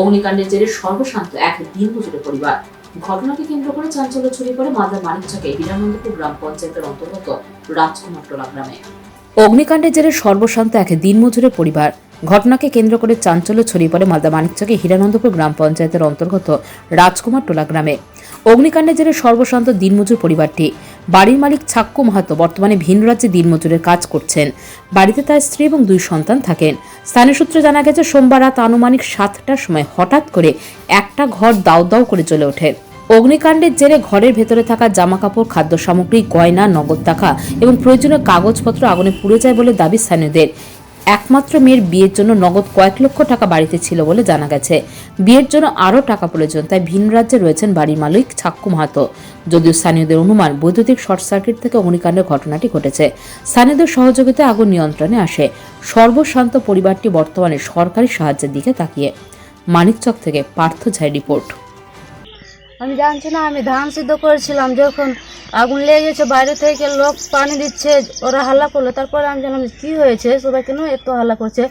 অগ্নিকাণ্ডের জেরে সর্বশান্ত এক দিনমজুরের পরিবার। ঘটনাকে কেন্দ্র করে চাঞ্চল্য ছড়িয়ে পড়ে মাদার মানিকচকে বিরানন্দপুর গ্রাম পঞ্চায়েতের অন্তর্গত রাজকুমার টোলা গ্রামে। অগ্নিকাণ্ডের জেরে সর্বশান্ত এক দিনমজুরের পরিবার। ঘটনাকে কেন্দ্র করে চাঞ্চল্য ছড়িয়ে পড়ে মালদা মানিকচকে হীরানন্দপুর গ্রাম পঞ্চায়েতের অন্তর্গত রাজকুমার টোলা গ্রামে। অগ্নিকাণ্ডের জেরে সর্বশান্ত দিনমজুর পরিবারটি। বাড়ির মালিক ছাক্কু মাহাতো বর্তমানে ভিন রাজ্যে দিনমজুরের কাজ করছেন। বাড়িতে তার স্ত্রী এবং দুই সন্তান থাকেন। স্থানীয় সূত্রে জানা গেছে, সোমবার রাত আনুমানিক সাতটার সময় হঠাৎ করে একটা ঘর দাউ দাউ করে চলে ওঠে। অগ্নিকাণ্ডের জেরে ঘরের ভেতরে থাকা জামাকাপড় খাদ্য সামগ্রী গয়না, নগদ টাকা এবং প্রয়োজনীয় কাগজপত্র আগুনে পুড়ে যায় বলে দাবি স্থানীয়দের। একমাত্র মেয়ের বিয়ের জন্য নগদ কয়েক লক্ষ টাকা বাড়িতে ছিল বলে জানা গেছে। বিয়ের জন্য আরও টাকা প্রয়োজন, তাই ভিন রাজ্যে রয়েছেন বাড়ির মালিক ছাক্কু মাহাতো। যদিও স্থানীয়দের অনুমান, বৈদ্যুতিক শর্ট সার্কিট থেকে অগ্নিকাণ্ডের ঘটনাটি ঘটেছে। স্থানীয়দের সহযোগিতায় আগুন নিয়ন্ত্রণে আসে। সর্বশান্ত পরিবারটি বর্তমানে সরকারি সাহায্যের দিকে তাকিয়ে। মানিকচক থেকে পার্থ ঝাই রিপোর্ট। আমি জানছি না আমি ধান সিদ্ধ করেছিলাম যখন আগুন লেগে গেছে বাইরে থেকে লোক পানি দিচ্ছে ওরা হাল্লা করল। তারপরে আমি জানলাম কি হয়েছে? সবাই কেন এত হাল্লা করছে?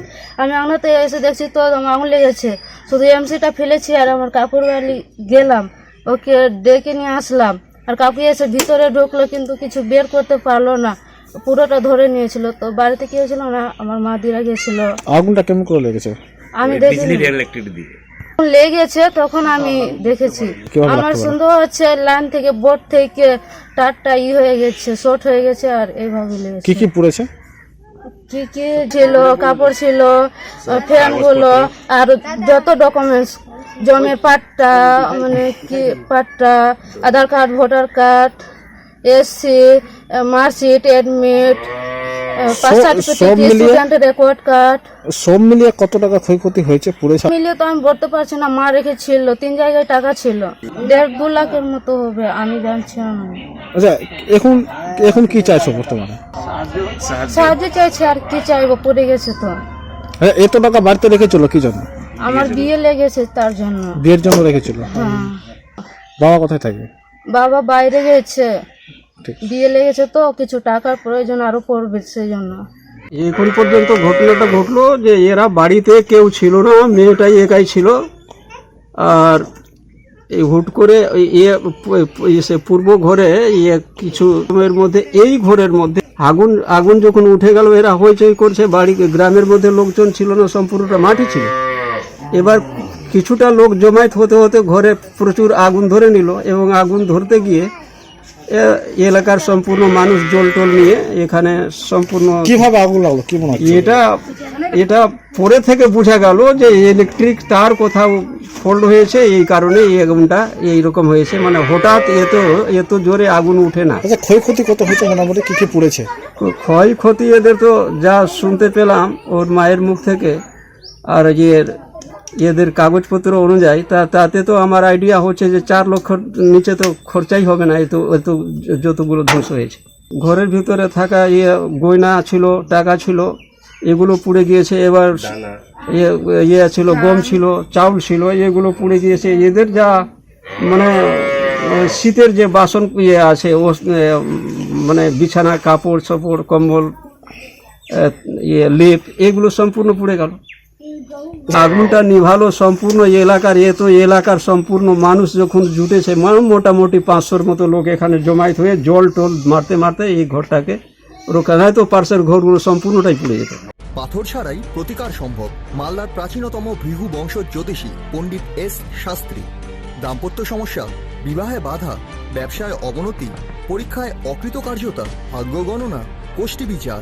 আমি আঙনাতে এসে দেখছি তো আমার আগুন লেগেছে শুধু এমসিটা ফেলেছি আর আমার কাকুর বাড়ি গেলাম। ওকে ডেকে নিয়ে আসলাম। আর কাকু এসে ভিতরে ঢুকলো কিন্তু কিছু বের করতে পারল না। পুরোটা ধরে নিয়েছিল। তো বাড়িতে কি হয়েছিল? না আমার মা দিরা গেছিল। আগুনটা কেমন করে লেগেছে? আমি দেখিনি। যখন লেগেছে তখন আমি দেখেছি। আমার সন্দেহ হচ্ছে লাইন থেকে বোর্ড থেকে তারটা ই হয়ে গেছে শর্ট হয়ে গেছে আর এইভাবে লেগেছে। কি কি পুড়েছে? কি কি ছিল কাপড় ছিল ফ্যানগুলো আর যত ডকুমেন্টস জমির পাট্টা মানে কি পাট্টা Aadhaar card voter card SC marksheet admit সব- মিলিয়ে- রেকর্ড কার্ড সব মিলিয়ে কত টাকা ক্ষয়ক্ষতি হয়েছে পুড়েছে মিলিয়ে তো আমি বলতে পারছি না মা রেখেছিল তিন জায়গায় টাকা ছিল। দেড় দু লাখের মতো হবে আমি জানছি আচ্ছা এখন এখন কি চাইছো বর্তমানে? সাহায্য চাইছি আর কি চাইব পড়ে গেছে তো। হ্যাঁ, এত টাকা বাড়িতে রেখেছিল কি জন্য? আমার বিয়ে লেগেছে তার জন্য। বিয়ের জন্য রেখেছিল? হ্যাঁ। বাবা কোথায় থাকে? বাবা বাইরে গেছে। বিয়ে লেগেছে তো কিছু টাকার প্রয়োজন আরও পড়বে সেই জন্য এখন পর্যন্ত ঘটনাটা ঘটলো যে এরা বাড়িতে কেউ ছিল না মেয়েটাই একাই ছিল। আর এই হুট করে এসে পূর্ব ঘরে ইয়ে কিছু সময়ের মধ্যে এই ঘরের মধ্যে আগুন আগুন যখন উঠে গেল এরা হইচই করছে বাড়ি গ্রামের মধ্যে লোকজন ছিল না সম্পূর্ণটা মাটি ছিল। এবার কিছুটা লোক জমায়েত হতে হতে ঘরে প্রচুর আগুন ধরে নিল এবং আগুন ধরতে গিয়ে এলাকার সম্পূর্ণ মানুষ জল টল নিয়ে এখানে সম্পূর্ণ কীভাবে আগুন লাগল? কি মনে এটা এটা পরে থেকে বোঝা গেল যে ইলেকট্রিক তার কোথাও ফোল্ড হয়েছে এই কারণে এই আগুনটা এইরকম হয়েছে। মানে হঠাৎ এত এত জোরে আগুন উঠে না। আচ্ছা ক্ষয়ক্ষতি কত হয়েছে মোটামুটি? কি কি পুড়েছে? ক্ষয়ক্ষতি এদের তো যা শুনতে পেলাম ওর মায়ের মুখ থেকে আর এর এদের কাগজপত্র অনুযায়ী তা তাতে তো আমার আইডিয়া হচ্ছে যে চার লক্ষ নিচে তো খরচাই হবে না এত এত যতগুলো ধ্বংস হয়েছে। ঘরের ভিতরে থাকা ইয়ে গয়না ছিল টাকা ছিল এগুলো পুড়ে গিয়েছে এবার ইয়ে ইয়ে ছিল গম ছিল চাউল ছিল এগুলো পুড়ে গিয়েছে। এদের যা মানে শীতের যে বাসন ইয়ে আছে ও মানে বিছানা কাপড় সাপড় কম্বল ইয়ে লেপ এগুলো সম্পূর্ণ পুড়ে গেল। আগুনটা নিভালো, সম্পূর্ণ এলাকার, এ তো এলাকার সম্পূর্ণ মানুষ যখন জুটেছে মোটামুটি পাঁচশোর মতো লোক এখানে জমায়েত হয়ে জল টল মারতে মারতে এই ঘরটাকে রোকা নয় তো পার্শ্বের ঘরগুলো সম্পূর্ণটাই পুড়ে যেত। পাথর ছাড়াই প্রতিকার সম্ভব। মালদার প্রাচীনতম ভৃহু বংশ জ্যোতিষী পণ্ডিত এস শাস্ত্রী। দাম্পত্য সমস্যা, বিবাহে বাধা, ব্যবসায় অবনতি, পরীক্ষায় অকৃতকার্যতা, ভাগ্য গণনা গোষ্ঠী বিচার।